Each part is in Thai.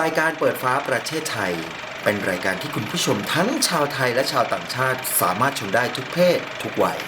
รายการเปิดฟ้าประเทศไทย เป็นรายการที่คุณผู้ชมทั้งชาวไทยและชาวต่างชาติ สามารถชมได้ทุกเพศ ทุกวัย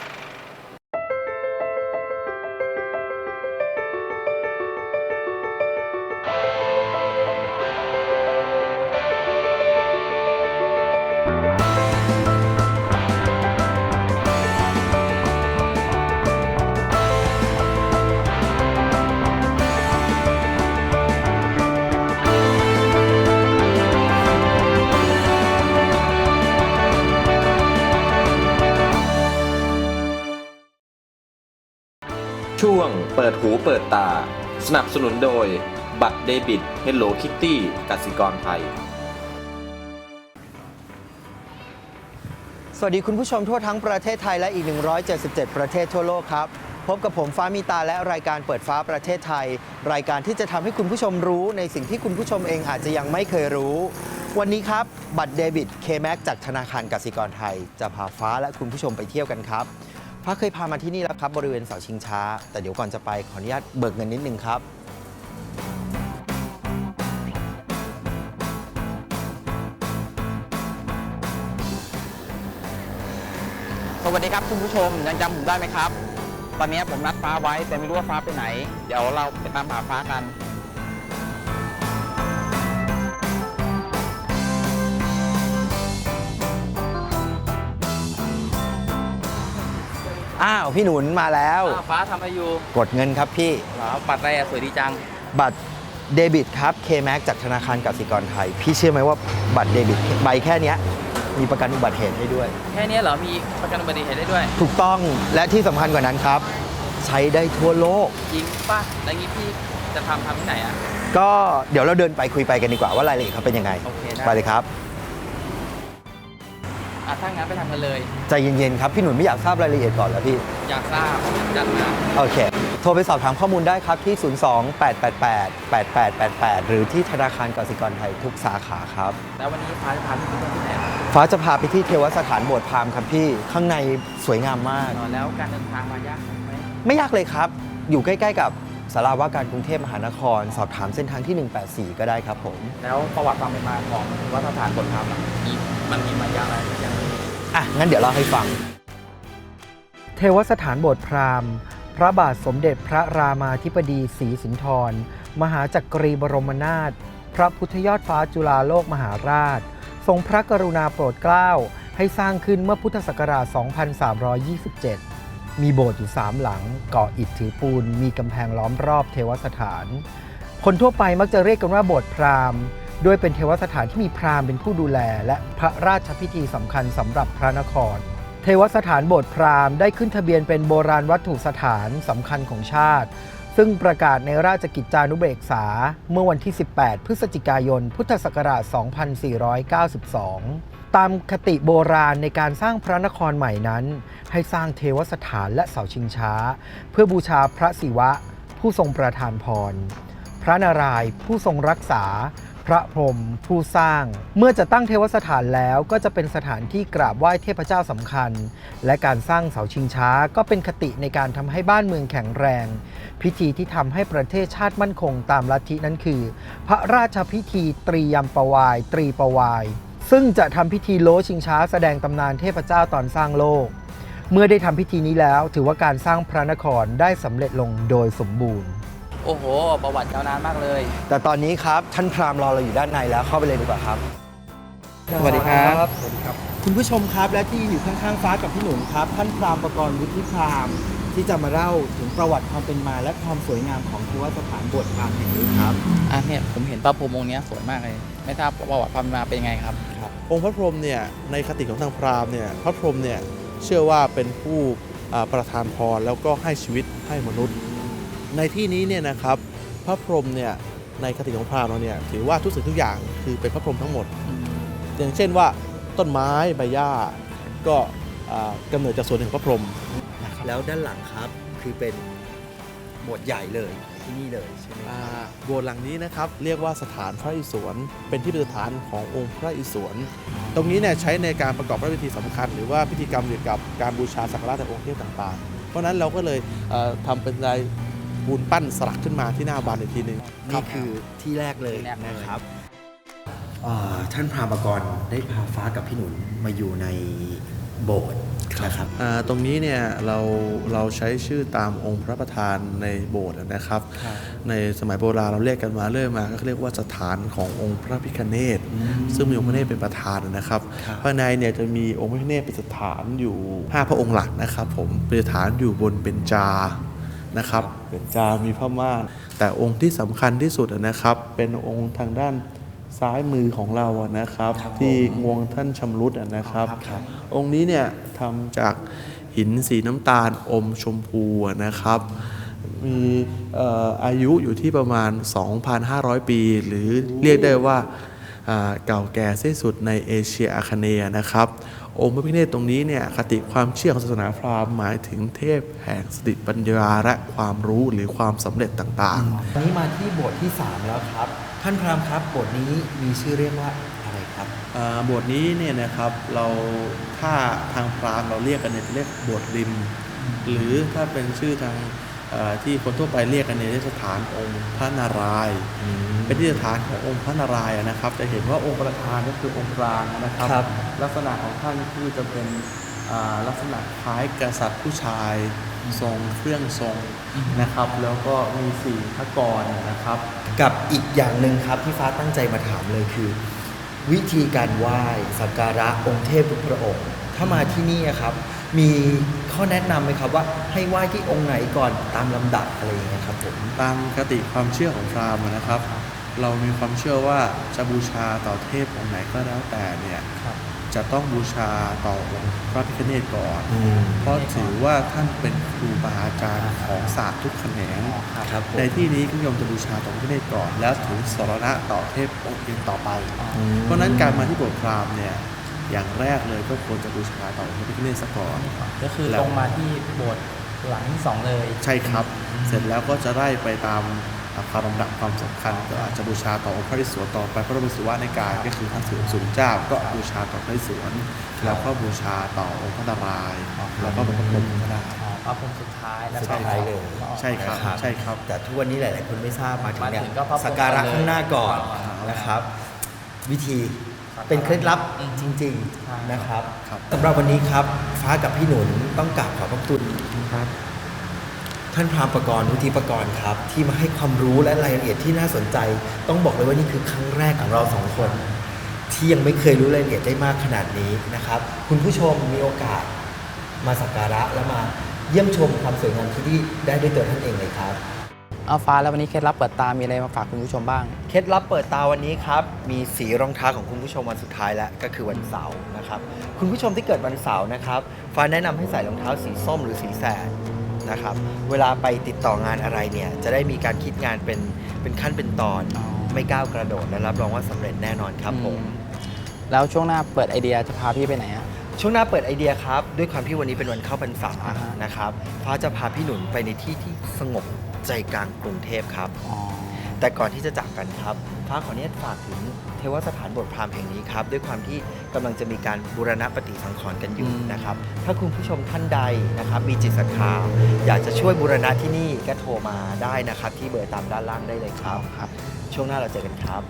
ปิดหูเปิดตา สนับสนุนโดย บัตรเดบิต Hello Kitty กสิกรไทย สวัสดีคุณผู้ชมทั่วทั้งประเทศไทยและอีก 177 ประเทศทั่วโลกครับ พบกับผมฟ้ามีตาและรายการเปิดฟ้าประเทศไทย รายการที่จะทำให้คุณผู้ชมรู้ในสิ่งที่คุณผู้ชมเองอาจจะยังไม่เคยรู้ วันนี้ครับ บัตรเดบิต K-Max จากธนาคารกสิกรไทย จะพาฟ้าและคุณผู้ชมไปเที่ยวกันครับ ฟ้าเคยพามาที่นี่แล้วครับ บริเวณเสาชิงช้า แต่เดี๋ยวก่อนจะไปขออนุญาตเบิกเงินนิดนึงครับ สวัสดีครับคุณผู้ชมยังจำผมได้ไหมครับ ตอนนี้ผมนัดฟ้าไว้แต่ไม่รู้ว่าฟ้าไปไหน เดี๋ยวเราไปตามหาฟ้ากัน อ้าว พี่หนุนมาแล้วฟ้าทำอะไรอยู่กดเงินครับพี่ เหรอปัดอะไรอะสวยดีจัง บัตรเดบิตครับ K-Max จากธนาคารกสิกรไทย พี่เชื่อไหมว่าบัตรเดบิตใบแค่เนี้ยมีประกันอุบัติเหตุให้ด้วย แค่นี้เหรอ มีประกันอุบัติเหตุได้ด้วย ถูกต้องและที่สำคัญกว่านั้นครับ ใช้ได้ทั่วโลก จริงป่ะแล้วงี้พี่จะทำทำที่ไหนอะก็เดี๋ยวเราเดินไปคุยไปกันดีกว่าว่ารายละเอียดเขาเป็นยังไงโอเคได้ ไปเลยครับ อะถ้างั้นไปทำกันเลย ใจเย็นๆครับ พี่หนุนไม่อยากทราบรายละเอียดก่อนแล้วพี่ อยากทราบจัดมาโอเค โทรไปสอบถามข้อมูลได้ครับที่ 02-888-8888 หรือที่ธนาคารกสิกรไทยทุกสาขาครับ แล้ววันนี้ฟ้าจะพาพี่ไปเที่ยวที่ไหนอะฟ้าจะพาไปที่เทวสถานโบสถ์พราหมณ์ครับพี่ ข้างในสวยงามมากอ๋อแล้วการเดินทางมายากไหมไม่ยากเลยครับ อยู่ใกล้ๆกับสาราว่าการกรุงเทพมหานคร สอบถามเส้นทางที่ 184 ก็ได้ครับผม แล้วประวัติความเป็นมาของวัดพระธาตุบนธรรมอะมี มันมีมายากอะไรยังไงอะ งั้นเดี๋ยวเล่าให้ฟัง เทวสถานโบสถ์พราหมณ์ พระบาทสมเด็จพระรามาธิบดีศรีสุนทรมหาจักรีบรมนาถ พระพุทธยอดฟ้าจุฬาโลกมหาราช ทรงพระกรุณาโปรดเกล้า ให้สร้างขึ้นเมื่อพุทธศักราช 2327 มีโบสถ์อยู่สามหลังก่ออิฐถือปูน มีกำแพงล้อมรอบเทวสถาน คนทั่วไปมักจะเรียกกันว่าโบสถ์พราหมณ์ ด้วยเป็นเทวสถานที่มีพราหมณ์เป็นผู้ดูแล และพระราชพิธีสำคัญสำหรับพระนคร เทวสถานโบสถ์พราหมณ์ได้ขึ้นทะเบียนเป็นโบราณวัตถุสถานสำคัญของชาติ ซึ่งประกาศในราชกิจจานุเบกษา เมื่อวันที่ 18 พฤศจิกายน พุทธศักราช 2492ตามคติโบราณในการสร้างพระนครใหม่นั้น ให้สร้างเทวสถานและเสาชิงช้า เพื่อบูชาพระศิวะ ผู้ทรงประทานพร พระนารายณ์ผู้ทรงรักษา พระพรหมผู้สร้าง เมื่อจะตั้งเทวสถานแล้วก็จะเป็นสถานที่กราบไหว้เทพเจ้าสำคัญ และการสร้างเสาชิงช้าก็เป็นคติในการทำให้บ้านเมืองแข็งแรง พิธีที่ทำให้ประเทศชาติมั่นคงตามลัทธินั้นคือ พระราชพิธีตรียมปวาย ตรีปวาย ซึ่งจะทำพิธีโลชิงช้าแสดงตำนานเทพเจ้าตอนสร้างโลก เมื่อได้ทำพิธีนี้แล้ว ถือว่าการสร้างพระนครได้สำเร็จลงโดยสมบูรณ์ โอ้โห ประวัติยาวนานมากเลย แต่ตอนนี้ครับท่านพราหมณ์รอเราอยู่ด้านในแล้วเข้าไปเลยดีกว่าครับ สวัสดีครับ สวัสดีครับ คุณผู้ชมครับและที่อยู่ข้างๆฟ้ากับพี่หนุนครับ ท่านพราหมณ์ประกรณ์วุฒิพราหมณ์ที่จะมาเล่าถึงประวัติความเป็นมาและความสวยงามของเทวสถานโบสถ์พราหมณ์แห่งนี้ครับ อะเนี่ยผมเห็นพระพรหมองค์เนี้ยสวยมากเลย ไม่ทราบประวัติความเป็นมาเป็นยังไงครับ องค์พระพรหมเนี่ยในคติของทางพราหมณ์เนี่ยพระพรหมเนี่ยเชื่อว่าเป็นผู้อ่าประทานพรแล้วก็ให้ชีวิตให้มนุษย์ ในที่นี้เนี่ยนะครับพระพรหมเนี่ยในคติของพราหมณ์เราเนี่ยถือว่าทุกสิ่งทุกอย่างคือเป็นพระพรหมทั้งหมด อย่างเช่นว่าต้นไม้ใบหญ้าก็อ่ากำเนิดจากส่วนหนึ่งของพระพรหมแล้วด้านหลังครับคือเป็นโบสถ์ใหญ่เลยที่นี่เลยใช่ไหมอ่าโบสถ์หลังนี้นะครับเรียกว่าสถานพระอิศวรเป็นที่ประดิษฐานขององค์พระอิศวรตรงนี้เนี่ยใช้ในการประกอบพระพิธีสำคัญ หรือว่าพิธีกรรมเกี่ยวกับการบูชาสักการะแต่องค์เทพต่างๆ เพราะฉะนั้นเราก็เลยเอ่อทำเป็นลาย ปูนปั้นสลักขึ้นมาที่หน้าบานอีกทีหนึ่งนี่คือที่แรกเลยที่แรกเลยนะครับเอ่อท่านพรามกรได้พาฟ้ากับพี่หนุนมาอยู่ในโบสถ์นะครับอ่าตรงนี้เนี่ยเราเราใช้ชื่อตามองค์พระประธานในโบสถ์นะครับ ในสมัยโบราณเราเรียกกันมาเรื่อยมาก็เรียกว่าสถานขององค์พระพิฆเนศซึ่งมีองค์พระพิฆเนศเป็นประธานนะครับครับภายในเนี่ยจะมีองค์พระพิฆเนศเป็นสถานอยู่ 5 พระองค์หลักนะครับผมเป็นสถานอยู่บนเบญจา นะครับเบญจามีพระม่านแต่องค์ที่สำคัญที่สุดนะครับ เป็นองค์ทางด้านซ้ายมือของเราอะนะครับครับผมที่งวงท่านชำรุดอะนะครับครับ องค์นี้เนี่ยทำจากหินสีน้ำตาลอมชมพูอะนะครับ มีเอ่ออายุอยู่ที่ประมาณ 2,500 ปี หรือเรียกได้ว่าอ่า เก่าแก่ที่สุดในเอเชียอาคเนย์นะครับ องค์พระพิฆเนศตรงนี้เนี่ยคติความเชื่อของศาสนาพราหมณ์หมายถึงเทพแห่งสติปัญญาและความรู้หรือความสำเร็จต่างๆวันนี้มาที่โบสถ์ที่ 3 แล้วครับ ท่านพราหมณ์ครับโบสถ์นี้มีชื่อเรียกว่าอะไรครับอ่าบทนี้เนี่ยนะครับเราถ้าทางพราหมณ์เราเรียกกันเนี่ยจะเรียกบทริม หรือถ้าเป็นชื่อทางเอ่อ ที่คนทั่วไปเรียกกันเนี่ยเรียกสถานองค์พระนารายณ์เป็นที่สถานขององค์พระนารายณ์อะนะครับ จะเห็นว่าองค์ประธานก็คือองค์กลางนะครับ ครับ ลักษณะของท่านคือจะเป็นอ่าลักษณะคล้ายกษัตริย์ผู้ชายทรงเครื่องทรงนะครับ แล้วก็มีสี่พระกรนะครับ กับอีกอย่างหนึ่งครับที่ฟ้าตั้งใจมาถามเลยคือ วิธีการไหว้สักการะองค์เทพทุกพระองค์ ถ้ามาที่นี่อะครับ มีข้อแนะนำไหมครับว่าให้ไหว้ที่องค์ไหนก่อนตามลำดับอะไรอย่างเงี้ยครับผม ตามคติความเชื่อของพราหมณ์นะครับ เรามีความเชื่อว่าจะบูชาต่อเทพองค์ไหนก็แล้วแต่เนี่ยครับจะต้องบูชาต่อองค์พระพิฆเนศก่อน อืม เพราะถือว่าท่านเป็นครูบาอาจารย์ของศาสตร์ทุกแขนง ครับผมในที่นี้ก็ยมจะบูชาต่อพระพิฆเนศก่อน แล้วถึงสรณะต่อเทพองค์อื่นต่อไปเพราะฉะนั้นการมาที่โบสถ์พราหมณ์เนี่ย อย่างแรกเลยก็ควรจะบูชาต่อพระพิฆเนศซะก่อนก็คือแล้วตรงมาที่โบสถ์หลังที่สองเลย ใช่ครับ เสร็จแล้วก็จะไล่ไปตามความลำดับความสำคัญก็อาจจะบูชาต่อองค์พระอิศวรต่อไปพระบรมศิวะในกายก็คือท่านสิริสุนเจ้าก็บูชาต่อพระอิศวรแล้วก็บูชาต่อองค์พระนารายณ์แล้วก็เป็นพระพรหมก็ได้อ๋อพระพรหมสุดท้ายแล้วสุดก็ท้ายเลยใช่ครับนะใช่ครับ แต่ทุกวันนี้หลาย ๆ คนไม่ทราบมาถึงเนี่ยมาถึงก็พระพรหมสักการะเลยข้างหน้าก่อนอ่านนะครับ วิธี เป็นเคล็ดลับอืมจริงใช่ๆนะครับครับสำหรับวันนี้ครับฟ้ากับพี่หนุนต้องกราบขอบพระคุณครับท่านพรามประกรณ์วุฒิประกรณ์ครับ ที่มาให้ความรู้และรายละเอียดที่น่าสนใจ ต้องบอกเลยว่านี่คือครั้งแรกของเราสองคน ที่ยังไม่เคยรู้รายละเอียดได้มากขนาดนี้นะครับ คุณผู้ชมมีโอกาสมาสักการะและมาเยี่ยมชมความสวยงามที่นี่ได้ด้วยตัวท่านเองเลยครับ เอาฟ้าแล้ววันนี้เคล็ดลับเปิดตา มีอะไรมาฝากคุณผู้ชมบ้าง เคล็ดลับเปิดตาวันนี้ครับ มีสีรองเท้าของคุณผู้ชมวันสุดท้ายแล้วก็คือวันเสาร์นะครับ คุณผู้ชมที่เกิดวันเสาร์นะครับ ฟ้าแนะนำให้ใส่รองเท้าสีส้มหรือสีแสดนะครับ เวลาไปติดต่องานอะไรเนี่ย จะได้มีการคิดงานเป็นเป็นขั้นเป็นตอน อ๋อ ไม่ก้าวกระโดดและรับรองว่าสำเร็จแน่นอนครับผม แล้วช่วงหน้าเปิดไอเดียจะพาพี่ไปไหนอะ ช่วงหน้าเปิดไอเดียครับ ด้วยความที่วันนี้เป็นวันเข้าพรรษาอ่าฮะนะครับฟ้าจะพาพี่หนุนไปในที่ที่สงบ ใจกลางกรุงเทพครับอ๋อแต่ก่อนที่จะจากกันครับฟ้าขออนุญาตฝากถึงเทวสถานบทพราหมณ์แห่งนี้ครับ ด้วยความที่กำลังจะมีการบูรณะปฏิสังขรณ์กันอยู่อืมนะครับ ถ้าคุณผู้ชมท่านใดนะครับ มีจิตศรัทธาอยากจะช่วยบูรณะที่นี่ก็โทรมาได้นะครับ ที่เบอร์ตามด้านล่างได้เลยครับครับช่วงหน้าเราเจอกันครับ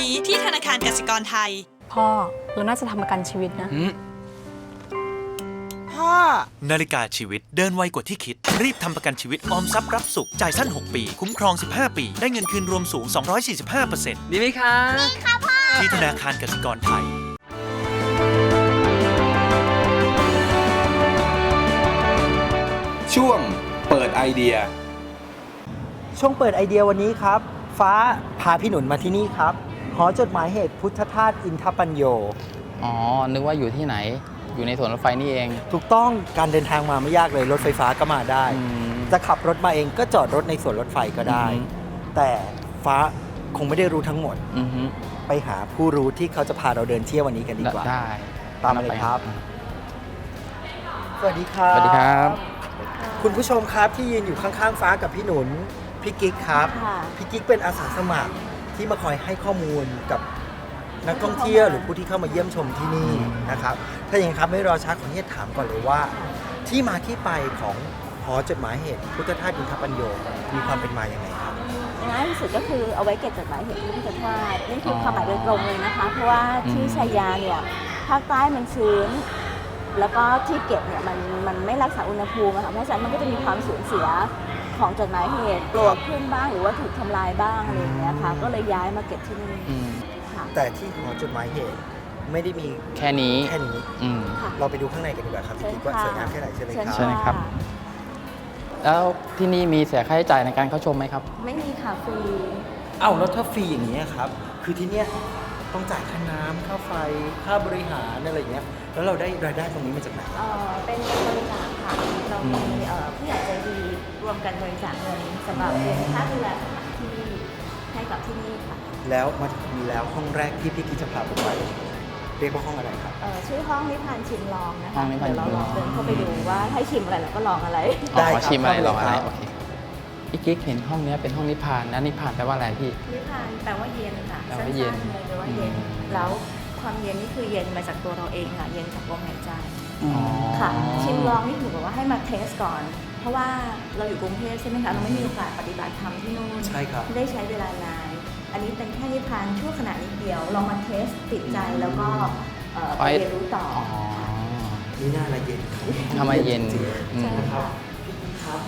นี้ที่ธนาคารกสิกรไทย พ่อเราน่าจะทำประกันชีวิตนะนาฬิกาชีวิตเดินไวกว่าที่คิด รีบทำประกันชีวิตออมทรัพย์รับสุข จ่ายสั้น 6 ปี คุ้มครอง 15 ปี ได้เงินคืนรวมสูง 245%ดีไหมคะที่ธนาคารกสิกรไทย ช่วงเปิดไอเดีย ช่วงเปิดไอเดียวันนี้ครับ ฟ้าพาพี่หนุนมาที่นี่ครับ หอจดหมายเหตุพุทธทาสอินทปัญโย อ๋อ นึกว่าอยู่ที่ไหน อยู่ในสวนรถไฟนี่เองถูกต้องการเดินทางมาไม่ยากเลยรถไฟฟ้าก็มาได้ อืม จะขับรถมาเองก็จอดรถในสวนรถไฟก็ได้ อือฮึ แต่ฟ้าคงไม่ได้รู้ทั้งหมด อือฮึไปหาผู้รู้ที่เขาจะพาเราเดินเที่ยววันนี้กันดีกว่า ได้ตามมาเลยครับ สวัสดีครับสวัสดีครับ คุณผู้ชมครับที่ยืนอยู่ข้างๆฟ้ากับพี่หนุนพี่กิ๊กครับ ค่ะ พี่กิ๊กเป็นอาสาสมัคร ที่มาคอยให้ข้อมูลกับนักท่องเที่ยวหรือผู้ที่เข้ามาเยี่ยมชมที่นี่นะครับ ถ้าอย่างนั้นครับไม่รอช้าขออนุญาตถามก่อนเลยว่า ที่มาที่ไปของหอจดหมายเหตุพุทธทาสอินทปัญโยมีความเป็นมาอย่างไรครับง่ายที่สุดก็คือเอาไว้เก็บจดหมายเหตุพุทธทาสนี่คือความหมายโดยตรงเลยนะคะ เพราะว่าที่ชัยาเนี่ยภาคใต้มันชื้นแล้วก็ที่เก็บเนี่ยมันมันไม่รักษาอุณหภูมิค่ะเพราะฉะนั้นมันก็จะมีความสูญเสีย ของจดหมายเหตุปลวกขึ้นบ้างหรือว่าถูกทำลายบ้างอะไรอย่างเงี้ยค่ะก็เลยย้ายมาเก็บที่นี่อืมค่ะแต่ที่หอจดหมายเหตุไม่ได้มีแค่นี้ แค่นี้ อืม ค่ะเราไปดูข้างในกันดีกว่าครับพี่เชิญกิ๊กว่าค่ะสวยงามแค่ไหนใช่ไหมเชิญครับใช่ครับ แล้วที่นี่มีเสียค่าใช้จ่ายในการเข้าชมไหมครับ ไม่มีค่ะฟรีเอ้าแล้วถ้าฟรีอย่างนี้ยครับ คือที่เนี้ยต้องจ่ายค่าน้ำค่าไฟ ค่าบริหารอะไรอย่างเงี้ย แล้วเราได้รายได้ตรงนี้มาจากไหน เอ่อเป็นบริจาคค่ะเรามีเอ่อผู้ใหญ่ใจดี รวมกันบริจาคเงินสำหรับเป็นค่าดูแลสถานที่ให้กับที่นี่ค่ะแล้วมาถึงนี้แล้วห้องแรกที่พี่กิ๊กจะพาผมไปเรียกว่าห้องอะไรครับ เอ่อชื่อห้องนิพพานชิมลองนะห้อคะงนิพพานเดี๋ยวเราลองเดินเข้าไปดูว่าให้ชิมอะไรแล้วก็ลองอะไร อ๋ได้อครับชิมอะไรเข้าไปลองอะไรเลยครับ โอเคพี่กิ๊กเห็นห้องเนี้ยเป็นห้องนิพพานแล้วนิพพานแปลว่าอะไรพี่ นิพพานแปลว่าเย็นค่ะแปลว่าเย็นสั้ๆเลยแปลว่าเย็น อืม แล้วความเย็นนี่คือเย็นมาจากตัวเราเองค่ะ เย็นจากลมหายใจอ๋อค่ะ ชิมลองนี่ถือแบบว่าให้มาเทสก่อน เพราะว่าเราอยู่กรุงเทพใช่ไหมคะเราไม่มีโอกาสปฏิบัติธรรมที่นู่นใช่ครับได้ใช้เวลานาน อันนี้เป็นแค่นิพพานชั่วขณะนิดเดียวลองมาเทสติดใจแล้วก็เอ่อไปไป เรียนรู้ต่ออ๋อนี่น่าละเย็นครับทำไมเย็นจริงอืม ใช่ๆนะครัค่ะบพี่กิ๊กครับ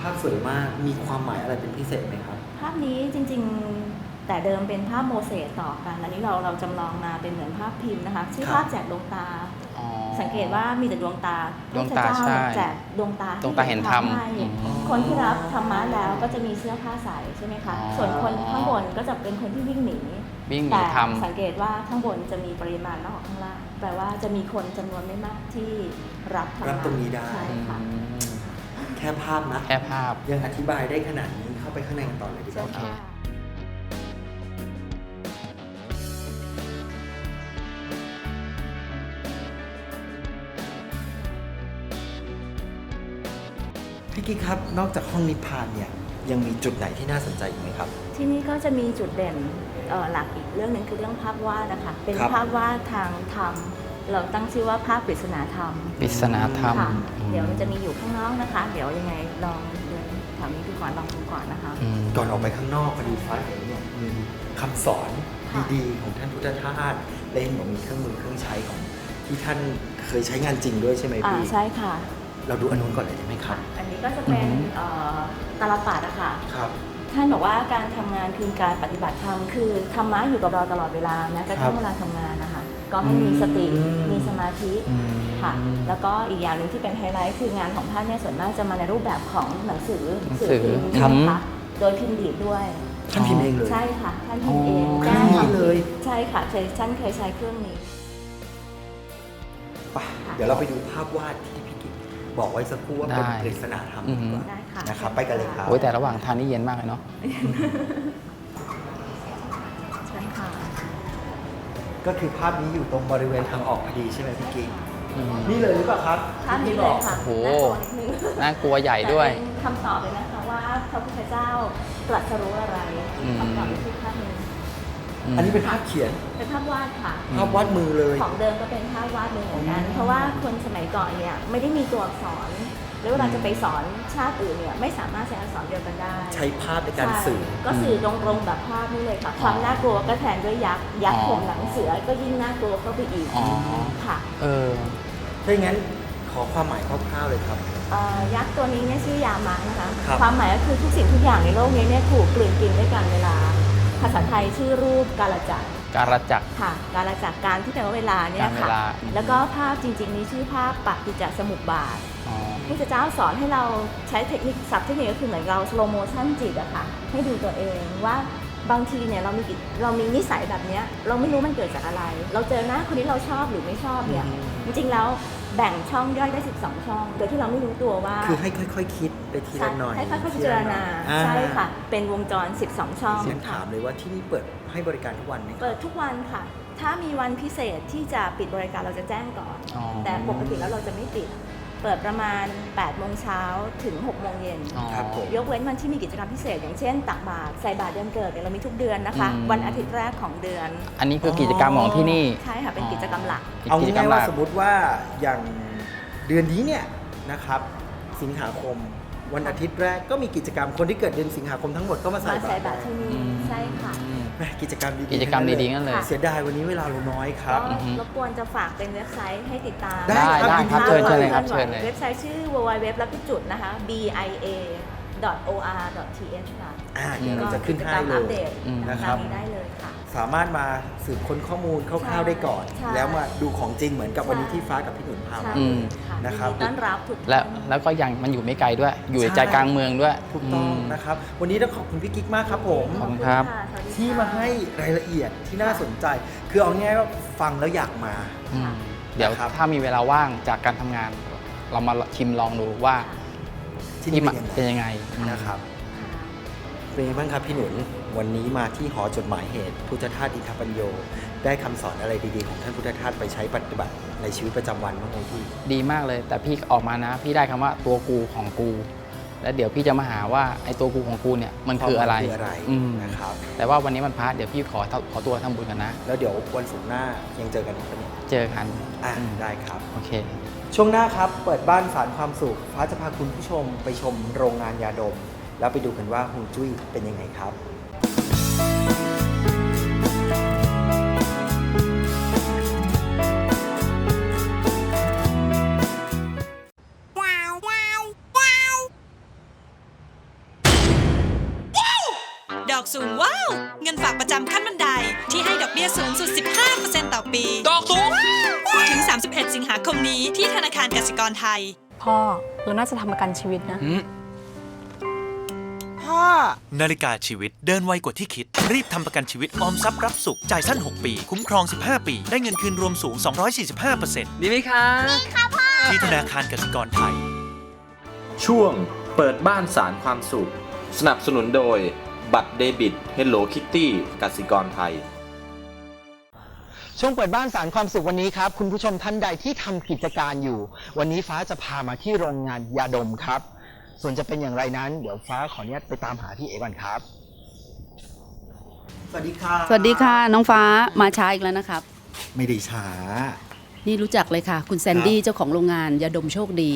ภาพสวยมากมีความหมายอะไรเป็นพิเศษไหมครับ ภาพนี้จริงๆแต่เดิมเป็นภาพโมเสสต่อกัน อันนี้เราเราจำลองมาเป็นเหมือนภาพพิมพ์นะคะชื่อครับ ภาพแจกดวงตาอ๋อ สังเกตว่ามีแต่ดวงตาดวงตาพระพุทธเจ้ใช่แจกดวงตาดวงตาเห็นธรรมให้อืมคนที่รับธรรมะแล้วก็จะมีเสื้อผ้าใส่ใช่ไหมคะอ๋อ ส่วนคนข้างบนก็จะเป็นคนที่วิ่งหนีวิ่งหนีแต่ธรรม สังเกตว่าข้างบนจะมีปริมาณมากกว่าข้างล่างแปลว่าจะมีคนจำนวนไม่มากที่รับธรรมะรับตรงนี้ได้ ใช่อืค่ะ มแค่ภาพนะ แค่ภาพ ยังอธิบายได้ขนาดนี้เข้าไปข้างในกันต่อเลยดีกเชิว่าญครับค่ พี่กิ๊กครับ นอกจากห้องนิพพานเนี่ยยังมีจุดไหนที่น่าสนใจอีกไหมครับ ที่นี่ก็จะมีจุดเด่นเอ่อหลักอีกเรื่องหนึ่งคือเรื่องภาพวาดนะคะเป็นครับ ภาพวาดทางธรรม เราตั้งชื่อว่าภาพปริศนาธรรมปริศนาธรรมค่ะอืมเดี๋ยวมันจะมีอยู่ข้างนอกนะคะ เดี๋ยวยังไงลองเดินแถวนี้ดูก่อนลองดูก่อนนะคะ อืม ก่อนออกไปข้างนอกมาดูฟ้าเห็นเนี่ยมีคำสอนค่ะ ดีๆของท่านพุทธทาสและเห็นบอกมีเครื่องมือเครื่องใช้ของที่ท่านเคยใช้งานจริงด้วยใช่ไหมอ่าพี่ใช่ค่ะ เราดูอันนู้นก่อนเลยได้ไหมครับอันนี้ ก็จะเป็นอือหือเอ่อตาลปัดอะค่ะ ครับ ท่านบอกว่าการทำงานคือการปฏิบัติธรรมคือธรรมะอยู่กับเราตลอดเวลานะกระทั่งเวลาทำงานนะคะก็ให้มีสติอืม มีสมาธิอืม ค่ะแล้วก็อีกอย่างหนึ่งที่เป็นไฮไลท์คืองานของท่านเนี่ยส่วนมากจะมาในรูปแบบของหนังสือหนังสือพิมพ์ครับนะคะโดยพิมพ์ดีดด้วย ท่านพิมพ์เองเลย ใช่ค่ะ ท่านพิมพ์เองอ๋อแจ้งนี่เลย ใช่ค่ะเคยท่านเคยใช้เครื่องนี้ ไปเดี๋ยวเราไปดูภาพวาดที่พี่กิ๊ก บอกไว้สักครู่ว่าเป็นได้ ปริศนาธรรมอืดีอหืกอว่าได้ค่ะ นะครับไปกันเลยครับ โอ้ยแต่ระหว่างทางนี่เย็นมากเลยเนาะใช่ค่ะ ก็คือภาพนี้อยู่ตรงบริเวณทางออกพอดีใช่ไหมพี่กิ๊กอืม นี่เลยหรือเปล่าครับท่านที่นี้พี่เลบอยกค่ะโอ้โหน่ากลัวนิดนึงน่ากลัวใหญ่ด้วย แต่เป็นคำตอบเลยนะคะว่าพระพุทธเจ้าตรัสรู้อะไรอืม คำตอบก็คือภาพนี้ อันนี้เป็นภาพเขียนเป็นภาพวาดค่ะ ภาพวาดมือเลย ของเดิมก็เป็นภาพวาดมือเหมือนกัน เพราะว่าคนสมัยก่อนเนี่ยไม่ได้มีตัวอักษร แล้วเวลาจะไปสอนชาติอื่นเนี่ยไม่สามารถใช้อักษรเดียวกันได้ ใช้ภาพในการสื่อใช่ก็สื่อตรงๆแบบภาพนี่เลยค่ะ ความน่ากลัวก็แทนด้วยยักษ์ ยักษ์อ๋อผมหลังเสือก็ยิ่งน่ากลัวเข้าไปอีกอ๋อค่ะ เออถ้าอย่างนั้นขอความหมายคร่าวๆเลยครับเอ่อยักษ์ตัวนี้เนี่ยชื่อยามังนะคะครับความหมายก็คือทุกสิ่งทุกอย่างในโลกนี้เนี่ยถูกกลืนกินด้วยกันเวลา ภาษาไทยชื่อรูปกาลจักรการจักร ค่ะ กาลจักรการที่แปลว่าเวลาเนี่ยการเวค่ะ ลา แล้วก็ภาพจริง ๆ นี้ชื่อภาพปักติจสมุปบาท อ๋อ พระเจ้าสอนให้เราใช้เทคนิคศัพท์เทคนิคก็คือเหมือนเรา slow motion จิตอะค่ะ ให้ดูตัวเองว่าบางทีเนี่ยเรามีกิจเรามีนิสัยแบบเนี้ยเราไม่รู้มันเกิดจากอะไร เราเจอหน้าคนที่เราชอบหรือไม่ชอบเนี่ยจริงๆแล้ว แบ่งช่องย่อยได้ 12 ช่อง โดยที่เราไม่รู้ตัวว่าคือให้ค่อย ๆ คิดไปทีละหน่อยให้ค่อยๆพิจารณาอ่ใช่ค่ะ เป็นวงจร 12 ช่องงั้นถามเลยว่าที่นี่เปิดให้บริการทุกวันไหมครับเปิดทุกวันค่ะ ถ้ามีวันพิเศษที่จะปิดบริการเราจะแจ้งก่อนอ๋อแต่ปกติแล้วเราจะไม่ปิด เปิดประมาณ8โมงเช้าถึง6โมงเย็นอ๋อครับผม ยกเว้นวันที่มีกิจกรรมพิเศษ อย่างเช่นตักบาตรใส่บาตรเดือนเกิดเนี่ยเรามีทุกเดือนนะคะ อืม วันอาทิตย์แรกของเดือน อันนี้คือกิจกรรมของที่นี่ใช่ค่ะเป็นกิจกรรมหลักเอากิจกรรง่ามยๆหลัว่าก สมมติว่าอย่างเดือนนี้เนี่ยนะครับ สิงหาคม วันอาทิตย์แรกก็มีกิจกรรมคนที่เกิดเดือนสิงหาคมทั้งหมดก็มาใส่มาใส่บาบาตตรรที่นี่อืม ใช่ค่ะแห ม่กิจกรรมดีๆกิจกรรมทั้งนั้นดีๆนั่นเลย เสียดายวันนี้เวลาเราน้อยคก็รับอือฮึรบกวนจะฝากเป็นเว็บไซต์ให้ติดตามได้ได้ครับยินดีเชิญลเชิญเลยครับเชิญเลย เว็บไซต์ชื่อ www แล้วก็จุดนะคะ bia or th ค่ะอ่าเดี๋ยวเราจะขึ้นให้กิจกรรมเลอัยปเดตอืมนะคทารับงนี้ได้เลยค่ะ สามารถมาสืบค้นข้อมูลคร่าวๆได้ก่อน ใช่แล้วมาดูของจริงเหมือนกับวันนี้ใช่ที่ฟ้ากับพี่หนุนพาใช่มาอืม ค่ะนะครับ ยินดีต้อนรับทุกท่านแล้วแล้วก็ยังมันอยู่ไม่ไกลด้วย อยู่ใช่ใจกลางเมืองด้วยถูกต้องม นะครับ วันนี้ต้องขอบคุณพี่กิ๊กมากครับผม ขอบคุณครับะสวัสดีค่ะ ที่มาให้รายละเอียดที่น่าสนใจ คือเอาง่ายๆว่าฟังแล้วอยากมา อืมเดี๋ยวนะครับ ถ้ามีเวลาว่างจากการทำงาน เรามาชิมลองดูว่าที่ที่นี่มาเป็เป็นนยังไงยังไงนะครับ เป็นไงบ้างครับพี่หนุน วันนี้มาที่หอจดหมายเหตุ พุทธทาสอินทปัญโย ได้คำสอนอะไรดีๆของท่านพุทธทาสไปใช้ปฏิบัติในชีวิตประจำวันบ้างไหมพี่ ดีมากเลย แต่พี่ออกมานะ พี่ได้คำว่าตัวกูของกู แล้วเดี๋ยวพี่จะมาหาว่าไอ้ตัวกูของกูเนี่ยมันคืออะไรความหมายคืออะไรอืมนะครับแต่ว่าวันนี้มันพระเดี๋ยวพี่ขอขอตัวทำบุญกันนะ แล้วเดี๋ยววันศุกร์หน้ายังเจอกันอีกปะเนี่ยเจอกันอะอืมได้ครับโอเคช่วงหน้าครับ เปิดบ้านสารความสุขฟ้าจะพาคุณผู้ชมไปชมโรงงานยาดม แล้วไปดูกันว่าฮวงจุ้ยเป็นยังไงครับ เราน่าจะทำประกันชีวิตนะนาฬิกาชีวิตเดินไวกว่าที่คิด รีบทำประกันชีวิตออมทรัพย์รับสุข จ่ายสั้น 6 ปี คุ้มครอง 15 ปี ได้เงินคืนรวมสูง 245%ดีไหมคะที่ธนาคารกสิกรไทย ช่วงเปิดบ้านสารความสุข สนับสนุนโดย บัตรเดบิต Hello Kitty กสิกรไทย ช่วงเปิดบ้านสารความสุขวันนี้ครับ คุณผู้ชมท่านใดที่ทำกิจการอยู่ วันนี้ฟ้าจะพามาที่โรงงานยาดมครับ ส่วนจะเป็นอย่างไรนั้น เดี๋ยวฟ้าขออนุญาตไปตามหาพี่เอ๋ก่อนครับ สวัสดีค่ะสวัสดีค่ะน้องฟ้ามาช้าอีกแล้วนะครับ ไม่ได้ช้า นี่รู้จักเลยค่ะ คุณแซนดี้เจ้าของโรงงานยาดมโชคดี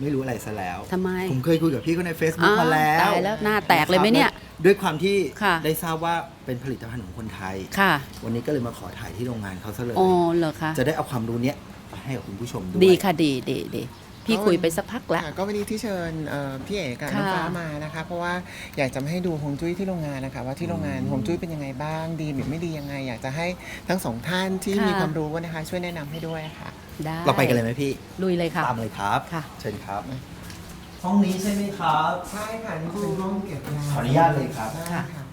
ไม่รู้อะไรซะแล้วทำไม ผมเคยคุยกับพี่เขาใน Facebook อ้าวมาแล้วตายแล้วหน้าแตกเลยไหมเนี่ยนะครับด้วยความที่ค่ะ ได้ทราบว่าเป็นผลิตภัณฑ์ของคนไทย ค่ะวันนี้ก็เลยมาขอถ่ายที่โรงงานเขาซะเลย อ๋อเหรอคะจะได้เอาความรู้เนี้ยไปให้กับคุณผู้ชมด้วย ดีค่ะดีดีดีพี่คุยไปสักพักแล้วค่ะก็วันนี้ที่เชิญเอ่อพี่เอกกับน้องค่ะฟ้ามานะคะ เพราะว่าอยากจะมาให้ดูฮวงจุ้ยที่โรงงานนะคะ ว่าที่โรงงานฮวงจุ้ยเป็นยังไงบ้างดีหรือไม่ดียังไง อยากจะให้ทั้งสองท่านที่ค่ะ มีความรู้นะคะช่วยแนะนำให้ด้วยค่ะ ได้เราไปกันเลยไหมพี่ ลุยเลยค่ะ ตามเลยครับค่ะ เชิญครับ ห้องนี้ใช่ไหมครับ ใช่ค่ะนี่เป็นห้องเก็บยาขออนุญาตเลยครับ ได้ค่ะ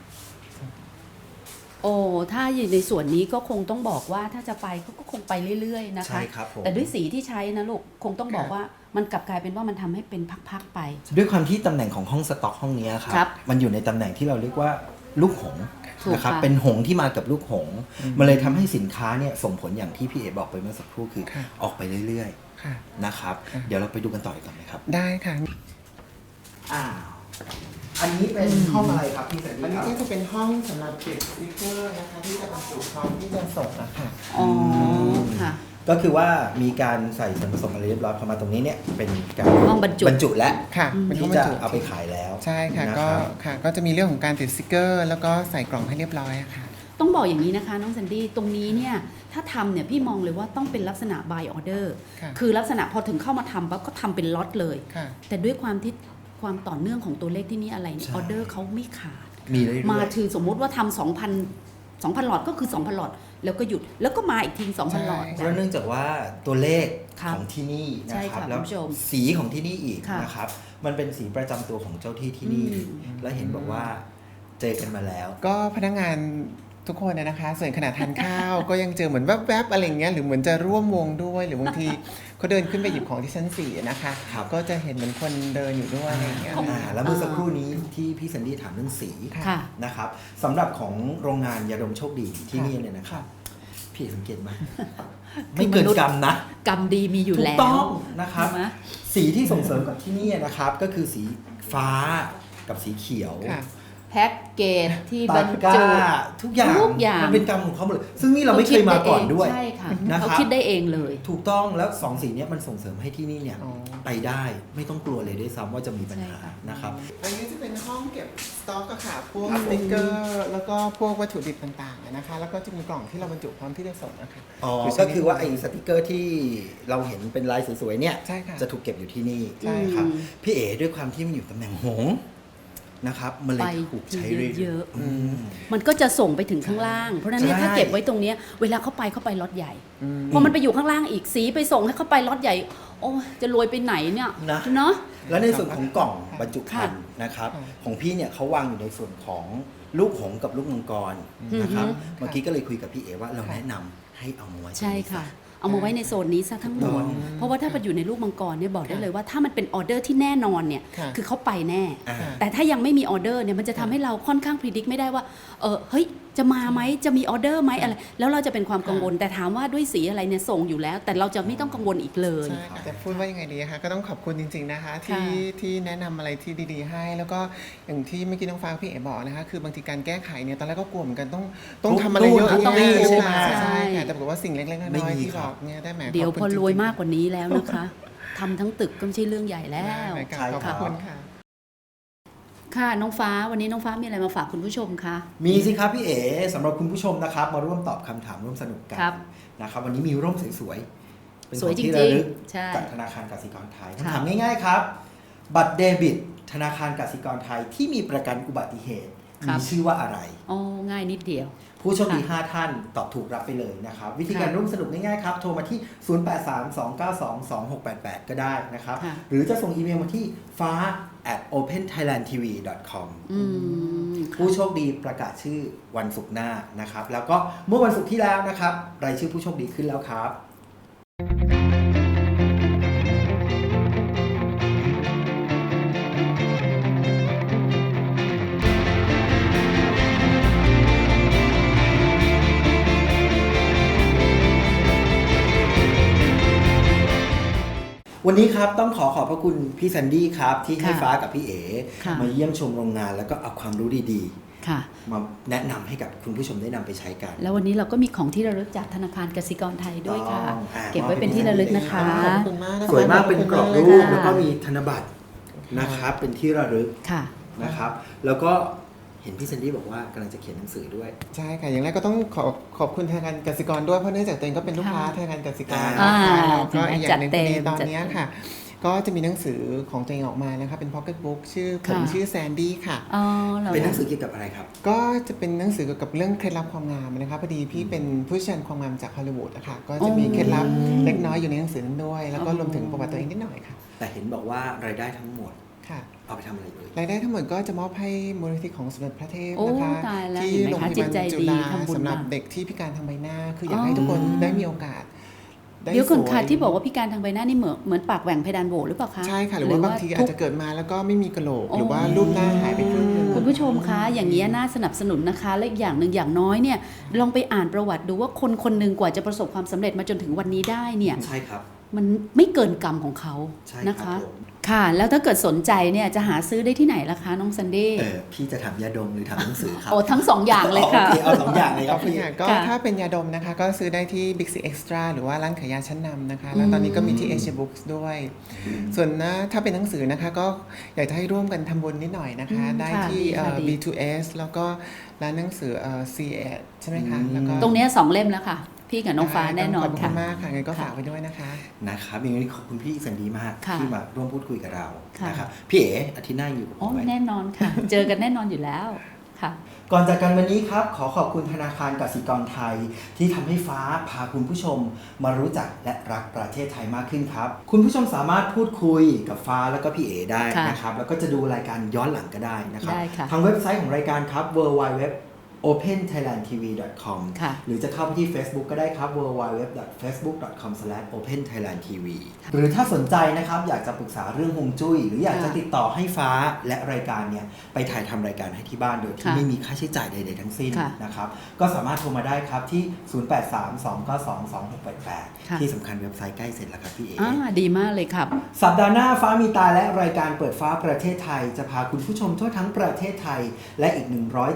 โอ้ถ้าอยู่ในส่วนนี้ก็คงต้องบอกว่าถ้าจะไปเขาก็คงไปเรื่อยๆนะคะ ใช่ครับผม แต่ด้วยสีที่ใช้นะลูกคงต้องบอกว่ามันกลับกลายเป็นว่ามันทำให้เป็นพักๆไป ด้วยความที่ตำแหน่งของห้องสต็อกห้องเนี้ยคครัรับบมันอยู่ในตำแหน่งที่เราเรียกว่าลูกหงส์ถูก นะครับค่ะเป็นหงส์ที่มากับลูกหงส์มันเลยทำให้สินค้าเนี่ยส่งผลอย่างที่พี่เอบอกไปเมื่อสักครู่คือค่ะออกไปเรื่อยค่ะๆนะครับค่ะเดี๋ยวเราไปดูกันต่ออีกก่อนไหมครับ ได้ค่ะอ้าวอันนี้เป็นห้องอะไรครับพี่แซนดี้อันคนี้รับก็จะเป็นห้องสำหรับเก็บสติ๊กเกอร์นะคะที่จะบรรจุพร้อมที่จะส่งนะคะอ๋อค่ะ ก็คือว่ามีการใส่ส่วนผสมอะไรเรียบร้อยพอมาตรงนี้เนี่ยเป็นการห้องบรรจุบรรจุและค่ะเป็นห้อที่งบรจะรจุเอาไปขายแล้วใช่ค่ะนะก็รับ ค่ะก็จะมีเรื่องของการติดสติ๊กเกอร์ แล้วก็ใส่กล่องให้เรียบร้อยอะค่ะ ต้องบอกอย่างนี้นะคะน้องแซนดี้ตรงนี้เนี่ยถ้าทำเนี่ยพี่มองเลยว่าต้องเป็นลักษณะ buy order ค่ะ คือลักษณะพอถึงเข้ามาทำปั๊บก็ทำเป็นล็อตเลย ค่ะ แต่ด้วยความที่ความต่อเนื่องของตัวเลขที่นี่อะไรเนี่ยใช่ ออเดอร์เขาไม่ขาด มีเรื่อยๆ มาถือสมมุติว่าทำสองพันสองพันหลอดก็คือ 2,000 หลอด แล้วก็หยุดแล้วก็มาอีกที2,000หลอดเพราะเนื่องจากว่าตัวเลขครับของที่นี่นะใช่ครับค่ะแล้วคุณผู้ชมสีของที่นี่อีกค่ะนะครับ มันเป็นสีประจำตัวของเจ้าที่ที่นี่อืมแล้วเห็นบอกว่าเจอกันมาแล้ว ก็พนักงานทุกคนนะนะคะ ส่วนขนาดทานข้าวก็ยังเจอเหมือนแวบๆอะไรอย่างเงี้ยหรือเหมือนจะร่วมวงด้วย หรือบางที เขาเดินขึ้นไปหยิบของที่ชั้นสี่นะคะ ครับ ก็จะเห็นเหมือนคนเดินอยู่ด้วยอะไรอย่างเงี้ยอ่าแล้วเมื่อสักครู่นี้ที่พี่สันดี้ถามเรื่องสีค่ะ นะครับสำหรับของโรงงานยาดมโชคดีที่ค่ะนี่เนี่ยนะครับพี่สังเกตไหมไม่เกินกรรมนะ กรรมดีมีอยู่ถูแล้กวต้องนะครับ ใช่ไหม สีที่ส่งเสริมกับที่นี่นะครับก็คือสีฟ้ากับสีเขียว ค่ะ แพ็กเกจที่บรตะรกร้าจุทุกอย่างทุกอย่างมันเป็นกรรมของเขาหมดเลยซึ่งนี่เราไม่เคยมาก่อนด้วยใช่ค่ะนะเขาครับคิดได้เองเลย ถูกต้องแล้วสองสีเนี้ยมันส่งเสริมให้ที่นี่เนี่ยอ๋อไปได้ไม่ต้องกลัวเลยด้วยซ้ำว่าจะมีปัญหาใช่ค่ะนะครับอันนี้จะเป็นห้องเก็บสต็อกอะค่ะพวกสติกเกอร์แล้วก็พวกวัตถุดิบต่างๆอะนะคะแล้วก็จะมีกล่องที่เราบรรจุพร้อมที่จะส่งนะคะอ๋อยู่ก็คือว่าไอ้สติกเกอร์ที่เราเห็นเป็นลายสวยๆเนี่ยใช่ค่ะจะถูกเก็บอยู่ที่นี่ใช่นะครับอืมพี่เอ๋ด้วยความที่มันอยู่ตำแหน่งหงส์ นะครับมันเลยไปถูกทีใช้เรื่อยเยอะๆอืมๆมันก็จะส่งไปถึงข้างล่าง เพราะฉะนั้นเนี่ยใช่ถ้าเก็บไว้ตรงเนี้ยเวลาเขาไปเขาไปล็อตใหญ่อืมพอมันไปอยู่ข้างล่างอีกสีไปส่งให้เขาไปล็อตใหญ่ โอ้ยจะรวยไปไหนเนี่ยนะ เนาะ แล้วในส่วนของกล่องบรรจุภัณฑ์ค่ะนะครับ ค่ะของพี่เนี่ยเขาวางอยู่ในส่วนของลูกหงส์กับลูกมังกรนะครับ อือฮึ เมื่อกี้ก็เลยคุยกับพี่เอ๋ว่าเราแนะนำให้เอามาไว้ตรงใช่นี้ค่ะ ซ เอามาไว้ในโซนนี้ซะทั้งหมด เพราะว่าถ้าไปอยู่ในลูกมังกรเนี่ยบอกได้เลยว่าถ้ามันเป็นออเดอร์ที่แน่นอนเนี่ยค่ะคือเขาไปแน่ อ่า แต่ถ้ายังไม่มีออเดอร์เนี่ยมันจะทำให้เราค่อนข้างพิจิตไม่ได้ว่าเออเฮ้ย จะมาไหมจะมีออเดอร์ไหมอะไรแล้วเราจะเป็นความกังวล แต่ถามว่าด้วยสีอะไรเนี่ยส่งอยู่แล้ว แต่เราจะไม่ต้องกังวลอีกเลย ใช่ค่ะแต่พูดว่ายังไงดีคะก็ต้องขอบคุณจริง ๆนะคะ ที่ค่ะที่แนะนำอะไรที่ดีๆให้ แล้วก็อย่างที่เมื่อกี้น้องฟ้าพี่เอ๋บอกนะคะคือบางทีการแก้ไขเนี่ยตอนแรกก็กลัวเหมือนกันต้องต้องทำอะไรเยอะต้องแยะต้องใช่ไหมใช่ ใช่ค่ะแต่บอกว่าสิ่งเล็กๆไม่น้อยมีๆที่ครับ บอกเนี่ยได้แหมเดี๋ยวขบพคุอณรวยจงๆมากกว่านี้แล้วนะคะทำทั้งตึกก็ไม่ใช่เรื่องใหญ่แล้วได้ค่ะใช่ขอบครับคุณค่ะ ค่ะน้องฟ้าวันนี้น้องฟ้ามีอะไรมาฝากคุณผู้ชมคะมีสิครับพี่เอ๋สำหรับคุณผู้ชมนะครับ มาร่วมตอบคำถามร่วมสนุกกัครับนะครับ วันนี้มีร่มสวยๆเป็นสวยของที่จริระงๆลึกใช่จากธนาคารกสิกรไทยค่ะคำถามง่ายๆครับ บัตรเดบิต ธนาคารกสิกรไทยที่มีประกันอุบัติเหตุมีชื่อว่าอะไรอ๋อง่ายนิดเดียว ผู้โชคดีค่ะ5ท่านตอบถูกรับไปเลยนะครับ วิธีการค่ะร่วมสนุกง่ายๆครับ โทรมาที่ 0832922688 ก็ได้นะครับค่ะหรือจะส่งอีเมลมาที่ฟ้า at openthailandtv.com อืมผู้โชคดีประกาศชื่อวันศุกร์หน้านะครับ แล้วก็เมื่อวันศุกร์ที่แล้วนะครับ รายชื่อผู้โชคดีขึ้นแล้วครับ วันนี้ครับต้องขอขอบพระคุณพี่แซนดี้ครับที่ให้ค่ะฟ้ากับพี่เอ๋ค่ะมาเยี่ยมชมโรงงานแล้วก็เอาความรู้ดีค่ะๆมาแนะนำให้กับคุณผู้ชมได้นำไปใช้กัน แล้ววันนี้เราก็มีของที่ระลึกจากธนาคารกสิกรไทยด้วยค่ะต้องอ่าเก็บไว้เป็นที่ระลึกนะคะขอบคุณมากนะคะสวยมากเป็นกรอบรูขปบคุณแล้วมาก็กมีธนบัตรนะครับเป็นที่ระลึกค่ะนะครับ แล้วก็ เห็นพี่แซนดี้บอกว่ากำลังจะเขียนหนังสือด้วย ใช่ค่ะ อย่างแรกก็ต้องขอบขอบคุณธนาคารกสิกรด้วย เพราะเนื่องจากตัวเองก็เป็นลูกค้าค่ะธนาคารกสิกรอ่านะคะแล้วก็อีกอย่างหนึ่งจัดเต็มในตอนจัดเนี้ยค่ะ ก็จะมีหนังสือของตัวเองออกมานะคะ เป็นพ็อกเก็ตบุ๊กชื่อผมค่ะ ชื่อแซนดี้ค่ะ อ๋อเราเป็นหนังสือเกี่ยวกับอะไรครับ ก็จะเป็นหนังสือเกี่ยวกับเรื่องเคล็ดลับความงามนะคะพอดีพี่เป็นผู้เชี่ยวชาญความงามจากฮอลลีวูดอะค่ะก็จะมีเคล็ดลับเล็กน้อยอยู่ในหนังสือนั้นด้วย แล้วก็รวมถึงประวัติตัวเองนิดหน่อยค่ะ แต่เห็นบอกว่ารายได้ทั้งหมด ค่ะ เอาไปทำอะไรเอ่ยรายได้ทั้งหมดก็จะมอบให้มูลนิธิของสมเด็จพระเทพโอ้นะคะตายแล้วที่เห็นไหมโรงพคะยาจิตบาลใจจุดีฬาทำบุญสำหรับมาก เด็กที่พิการทางใบหน้า คืออยากอ๋อให้ทุกคนได้มีโอกาสไเดี๋ยวก่อนค่ะส ที่บอกว่าพิการทางใบหน้านี่เหมือนเหมือนปากแหว่งเพดานโหวหรือเปล่าคะใช่ค่ะ หรือว่าบางทีอาจจะเกิดมาแล้วก็ไม่มีกระโหลกอ๋อหรือว่ารูปหน้าหายไปครึ่งหนึง คุณผู้ชมคะอย่างนี้ยน่าสนับสนุนนะคะ และอีกอย่างหนึ่งอย่างน้อยเนี่ยลองไปอ่านประวัติดูว่าคนคนหนึ่งกว่าจะประสบความสำเร็จมาจนถึงวันนี้ได้เนี่ย ใช่ครับ มันไม่เกินกรรมของเขาใช่นะครัคะบผมค่ะ แล้วถ้าเกิดสนใจเนี่ยจะหาซื้อได้ที่ไหนล่ะคะ น้องซันเดย์เออพี่จะถามยาดมหรือถามหนังสือครับโอ้ทั้งสองอย่างเลยค่ะโอเคเอาสองอย่างเลยครับโอเคพี่ค่ะก็ค่ะถ้าเป็นยาดมนะคะ ก็ซื้อได้ที่ Big C Extra หรือว่าร้านขายยาชั้นนำนะคะ แล้วตอนนี้ก็มีที่ Asia Books ด้วย ส่วนนะถ้าเป็นหนังสือนะคะ ก็อยากจะให้ร่วมกันทำบุญนิดหน่อยนะคะอืมได้ค่ะที่ดีค่ะเอ่อดี B2S แล้วก็ร้านหนังสือเอ่อ C ใช่ไหมคะแล้วก็ตรงเนี้ยสองเล่มแล้วค่ะ พี่กับน้องฟ้าแน่นอนขอบคุค่ะณมากค่ะงั้นก็ค่ะฝากไว้ด้วยนะคะนะครับอย่างนี้ขอบคุณพี่แซนดี้มากค่ะที่มาร่วมพูดคุยกับเราค่ะนะครับพี่เอ๋อาทิตย์หน้าอยู่กับผโอ้มไหมแน่นอนค่ะ เจอกันแน่นอนอยู่แล้วค่ะก่อนจากกันวันนี้ครับขอขอบคุณธนาคารกสิกรไทย ที่ทำให้ฟ้าพาคุณผู้ชม มารู้จักและรักประเทศไทยมากขึ้นครับ คุณผู้ชมสามารถพูดคุยกับฟ้าแล้วก็พี่เอได้ค่ะนะครับแล้วก็จะดูรายการย้อนหลังก็ได้นะครับได้ค่ะทางเว็บไซต์ของรายการครับ w w w openthailandtv.com ค่ะหรือจะเข้าไปที่ Facebook ก็ได้ครับ www.facebook.com/openthailandtv หรือถ้าสนใจนะครับ อยากจะปรึกษาเรื่องฮวงจุ้ย หรืออยากจะค่ะติดต่อให้ฟ้าและรายการเนี่ยไปถ่ายทำรายการให้ที่บ้านโดยที่ค่ะไม่มีค่าใช้จ่ายใดๆทั้งสิ้นค่ะนะครับ ก็สามารถโทรมาได้ครับที่ 0832922688ค่ะที่สำคัญเว็บไซต์ใกล้เสร็จแล้วครับพี่เอ๋อ่าดีมากเลยครับ สัปดาห์หน้าฟ้ามีตาและรายการเปิดฟ้าประเทศไทย จะพาคุณผู้ชมทั่วทั้งประเทศไทย และอีก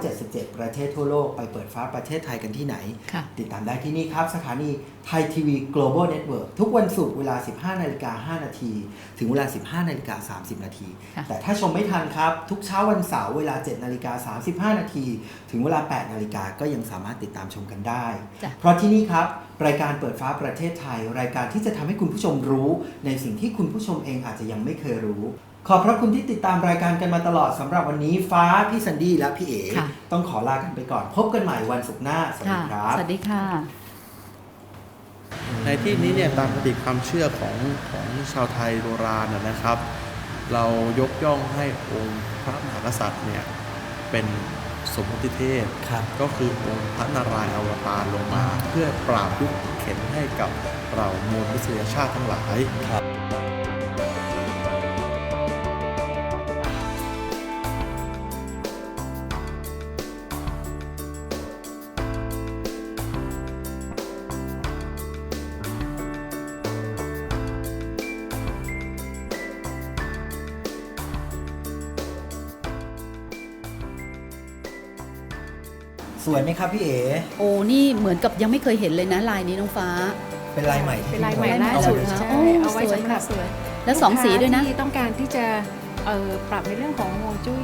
177 ประเทศทั่วโลกไปเปิดฟ้าประเทศไทยกันที่ไหนค่ะติดตามได้ที่นี่ครับ สถานีไทยทีวี Global Network ทุกวันศุกร์เวลา 15นาฬิกา5นาทีถึงเวลา 15นาฬิกา30นาทีค่ะแต่ถ้าชมไม่ทันครับ ทุกเช้าวันเสาร์เวลา7นาฬิกา35นาทีถึงเวลา8นาฬิกาก็ยังสามารถติดตามชมกันได้จ้ะเพราะที่นี่ครับรายการเปิดฟ้าประเทศไทย รายการที่จะทำให้คุณผู้ชมรู้ ในสิ่งที่คุณผู้ชมเองอาจจะยังไม่เคยรู้ ขอบพระคุณที่ติดตามรายการกันมาตลอดสำหรับวันนี้ฟ้าพี่ซันดี้และพี่เอ๋ค่ะ ต้องขอลากันไปก่อน พบกันใหม่วันศุกร์หน้า สวัสค่ะ ดีครับ สวัสดีค่ะ ในที่นี้เนี่ยตามคติความเชื่อของของชาวไทยโบราณนะนะครับ เรายกย่องให้องค์พระมหากษัตริย์เนี่ยเป็นสมมติเทพ ครับ ก็คือองค์พระนารายณ์อวตารลงมา เพื่อปราบยุคเข็นให้กับเรามวลมนุษยชาติทั้งหลาย ไหมครับพี่เอ๋โอ้นี่เหมือนกับยังไม่เคยเห็นเลยนะลายนี้น้องฟ้า เป็นลายใหม่ที่เป็นลายใหม่พี่ล่าเอาสุดมาใช่ใช่โอ้เอาไว้สวยสำหรับค่ะสวยแล้วสองสีด้วยนะลูกค้าที่ต้องการที่จะเอ่อปรับในเรื่องของฮวงจุ้ย